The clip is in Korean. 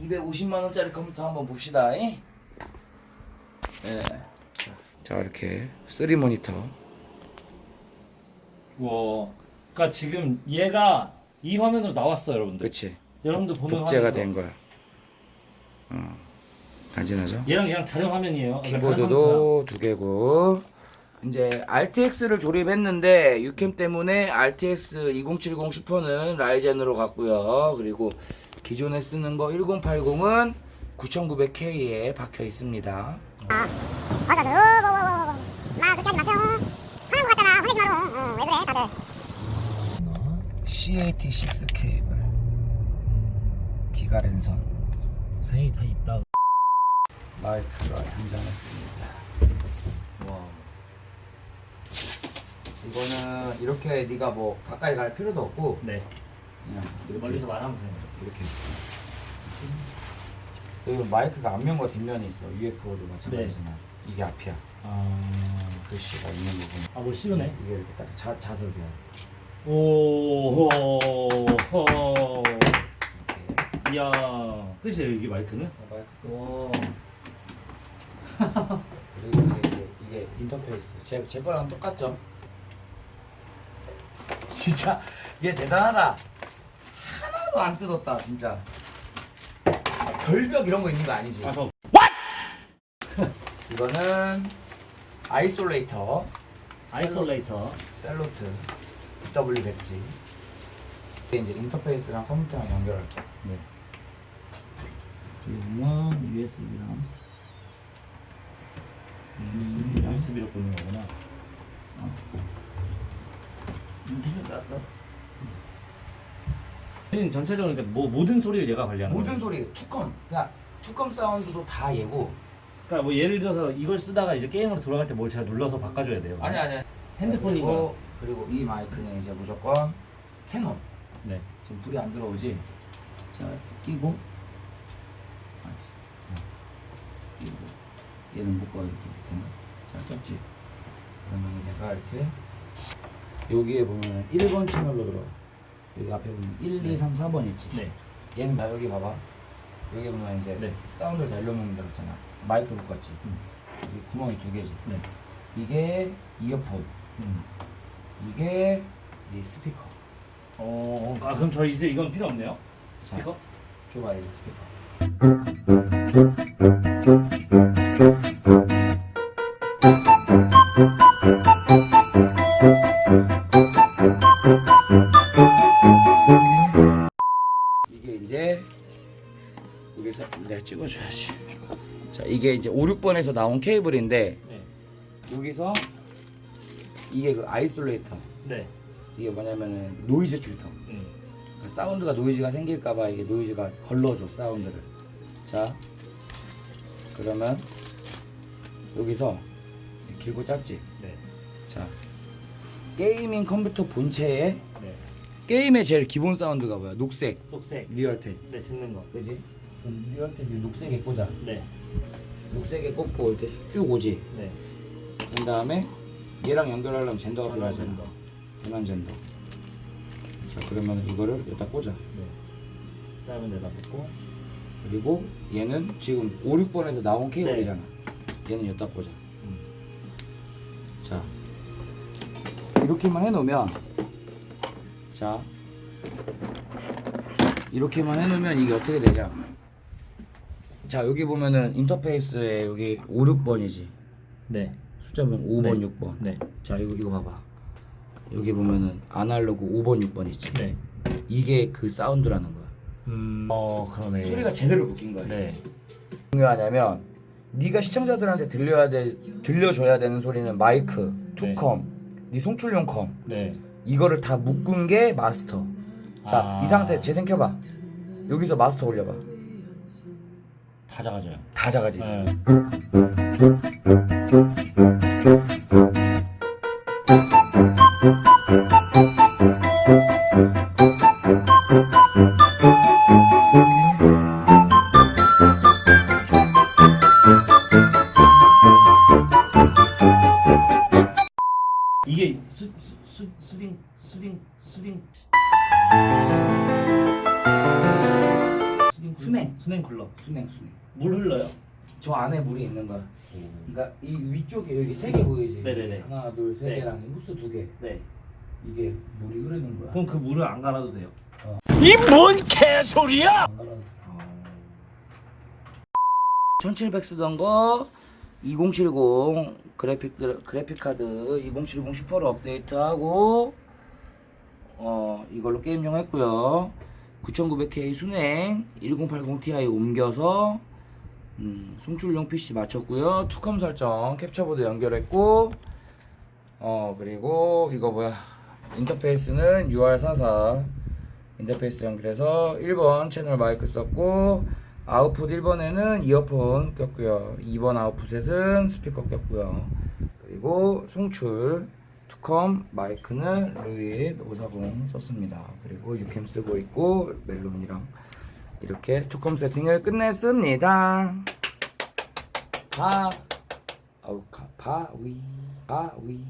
250만 원짜리 컴퓨터 한번 봅시다. 잉? 네. 자, 이렇게 3 모니터. 와. 그러니까 지금 얘가 이 화면으로 나왔어, 여러분들. 그렇지. 여러분들 보는 복제가 화면에서. 된 거야. 어. 간지나죠? 얘랑 그냥 다른 화면이에요. 그러니까 다른 키보드도 두 개고 이제 RTX를 조립했는데 유캠 때문에 RTX 2070 슈퍼는 라이젠으로 갔고요. 그리고 기존에 쓰는 거 1080은 9900K에 박혀 있습니다. 맞아, 너, 나 그렇게 하지 마세요. 화난 것 같잖아. 화내지 마라. 어, 왜 그래, 다들. CAT6 케이블 기가 랜선. 다행히 다 있다. 마이크가 등장했습니다. 와. 이거는 이렇게 네가 뭐 가까이 갈 필요도 없고 네. 그냥 이렇게 멀리서 말하면 되는 이렇게 여기 마이크가 앞면과 뒷면이 있어 UFO도 마찬가지지만 이게 앞이야 아. 글씨가 있는 부분 아, 뭐 씌우네. 이게 이렇게 딱 자, 자석이야 오. 호. 이렇게 이야. 끝이에요, 이게 마이크는? 마이크 와. 그리고 이게 이제 이게 인터페이스 제, 제 거랑 똑같죠 진짜 얘 대단하다 하나도 안 뜯었다 진짜. 별벽 이런 거 있는 거 아니지? 아, 저 이거는 아이솔레이터. 아이솔레이터. 셀로트 W 백지. 이게 이제 인터페이스랑 컴퓨터랑 연결할 거. 네. 보면 USB랑 음, USB로 보는 거구나. 형님 전체적으로 그러니까 뭐 모든 소리를 얘가 관리하는 모든 거예요? 소리 투컴. 그러니까 투컴 사운드도 다 얘고. 그러니까 뭐 예를 들어서 이걸 쓰다가 이제 게임으로 돌아갈 때 뭘 제가 눌러서 바꿔줘야 돼요. 아니 아니 핸드폰이고. 그리고, 그리고 이 마이크는 이제 무조건 캐논. 네. 지금 불이 안 들어오지? 자 끼고. 아, 끼고. 얘는 묶어 이렇게 되나? 자 꼈지? 그러면 내가 이렇게 여기에 보면 1번 채널로 들어가 여기 앞에 보면 1, 2, 3, 4번 있지 네. 얘는 다 여기 봐봐 여기 보면 이제 네. 사운드를 달려놓는 데 있잖아 마이크 묶었지 음. 여기 구멍이 두 개지 네. 이게 이어폰 음. 이게 이 스피커 어, 아 그럼 저 이제 이건 필요 없네요. 스피커? 줘봐 이거 스피커 5, 6번에서 나온 케이블인데 네. 여기서 이게 그 아이솔레이터 네. 이게 뭐냐면은 노이즈 필터 음. 그 사운드가 노이즈가 생길까봐 이게 노이즈가 걸러줘 사운드를 자 그러면 여기서 길고 짧지 네. 자 게이밍 컴퓨터 본체에 네. 게임의 제일 기본 사운드가 뭐야 녹색 녹색. 리얼텍 네, 듣는 거. 그지 그럼 리얼텍 이 녹색에 꽂아 네. 녹색에 꽂고 이렇게 쭉 오지 네. 그 다음에 얘랑 연결하려면 젠더가 필요하잖아 젠더. 전원 젠더 자 그러면 이거를 여기다 꽂아 네. 짧은 데다 붙고. 그리고 얘는 지금 5, 6번에서 나온 케이블이잖아. 얘는 여기다 꽂아. 음. 자, 이렇게만 해놓으면, 자, 이렇게만 해놓으면 이게 어떻게 되냐. 자, 여기 보면은 인터페이스에 여기 5, 6번이지. 네. 숫자 보면 5번, 네. 6번. 네. 자, 이거, 이거 봐봐. 여기 보면은 아날로그 5번, 6번 있지. 네. 이게 그 사운드라는 거야. 음. 어, 그러네. 소리가 제대로 묶인 거야. 네. 중요하냐면 네가 시청자들한테 들려야 돼 들려줘야 되는 소리는 마이크, 투컴, 네, 송출용 컴 네. 이거를 다 묶은 게 마스터. 자, 아. 이 상태 재생 켜봐. 여기서 마스터 올려봐. 다 작아져요. 다 작아지지. 네. 순행. 순행 쿨러 순행 순행. 물 흘러요? 저 안에 물이 있는 거야. 그러니까 이 위쪽에 여기 세 개 보이지? 네네네. 하나, 둘, 세 네. 개랑 이 호스 두 개. 네 이게 물이 흐르는 거야. 그럼 그 물을 안 갈아도 돼요? 안 갈아도 돼. 1700 쓰던 거 2070 그래픽 그래픽 카드 2070 슈퍼로 업데이트하고 어 이걸로 게임용 했고요. 9900K 순행 1080 Ti 옮겨서 음, 송출용 PC 맞췄고요. 투컴 설정 캡처보드 연결했고 어 그리고 이거 뭐야. 인터페이스는 UR44 인터페이스 연결해서 1번 채널 마이크 썼고 아웃풋 1번에는 이어폰 꼈고요. 2번 아웃풋에는 스피커 꼈고요. 그리고 송출 투컴 마이크는 루이 540 썼습니다. 그리고 유캠 쓰고 있고 멜론이랑 이렇게 투컴 세팅을 끝냈습니다. 바 아우 가 바위 바위